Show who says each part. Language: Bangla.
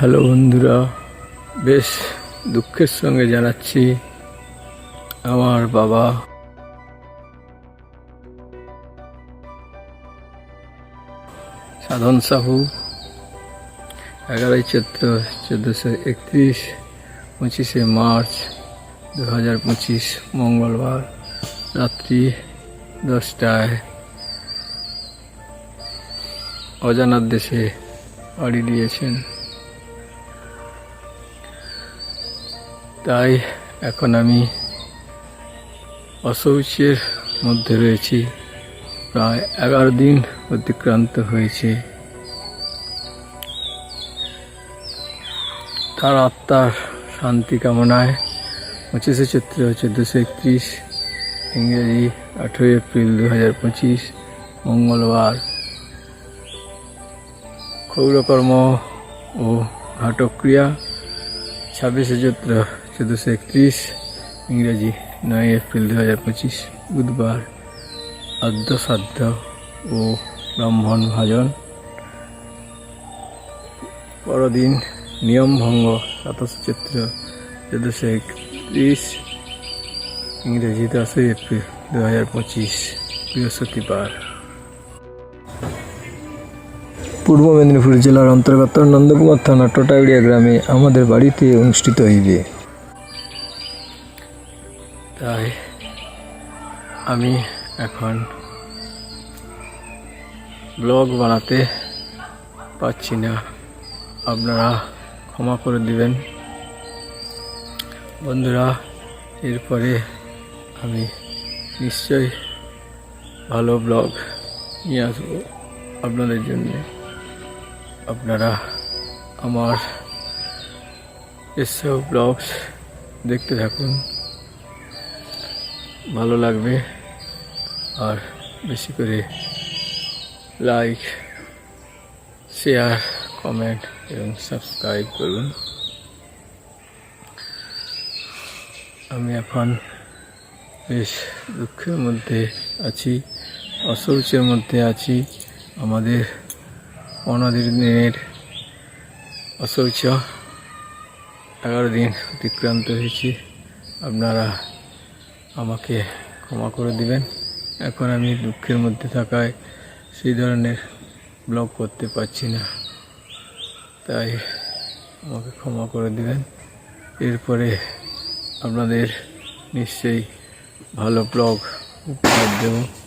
Speaker 1: হ্যালো বন্ধুরা, বেশ দুঃখের সঙ্গে জানাচ্ছি আমার বাবা। সাধন সাহু, এগারোই চৈত্র চোদ্দোশো একত্রিশ, পঁচিশে মার্চ দু হাজার পঁচিশ, মঙ্গলবার, রাত্রি দশটায়। অজানার দেশে পাড়ি দিয়েছেন। তাই এখন আমি অশৌচের মধ্যে রয়েছি। প্রায় এগারো দিন অতিক্রান্ত হয়েছে। তার আত্মার শান্তি কামনায় পঁচিশে চৈত্র চোদ্দোশো একত্রিশ, ইংরেজি আঠেরোই এপ্রিল দু হাজার পঁচিশ, মঙ্গলবার। ক্ষৌরকর্ম ও ঘাটক্রিয়া ছাব্বিশে চৈত্র চোদ্দোশো একত্রিশ, ইংরেজি নয় এপ্রিল দু হাজার পঁচিশ, বুধবার আদ্য সাধ্য ও ব্রাহ্মণ ভাজন। পরদিন নিয়ম ভঙ্গ সাতাশ চৈত্র চোদ্দোশো একত্রিশ, ইংরেজি দশই এপ্রিল দু হাজার পঁচিশ, বৃহস্পতিবার। পূর্ব মেদিনীপুর জেলার অন্তর্গত নন্দকুমার থানা টোটাউড়িয়া গ্রামে আমাদের বাড়িতে অনুষ্ঠিত হইবে। তাই আমি এখন ব্লগ বানাতে পাচ্ছি না। আপনারা ক্ষমা করে দিবেন। বন্ধুরা, এরপরে আমি নিশ্চয়ই ভালো ব্লগ নিয়ে আসব আপনাদের জন্য। আপনারা আমার এসব ব্লগস দেখতে থাকুন। ভালো লাগবে। আর বেশি করে লাইক শেয়ার কমেন্ট এবং সাবস্ক্রাইব করুন। আমি এখন বেশ দুঃখের মধ্যে আছি অশৌচের মধ্যে আছি। আমাদের পনেরো দিনের অশৌচ এগারো দিন অতিক্রান্ত হয়েছি। আপনারা আমাকে ক্ষমা করে দিবেন। এখন আমি দুঃখের মধ্যে থাকায় সেই ধরনের ব্লগ করতে পারছি না। তাই আমাকে ক্ষমা করে দিবেন। এরপরে আপনাদের নিশ্চয়ই ভালো ব্লগ উপহার দেবো।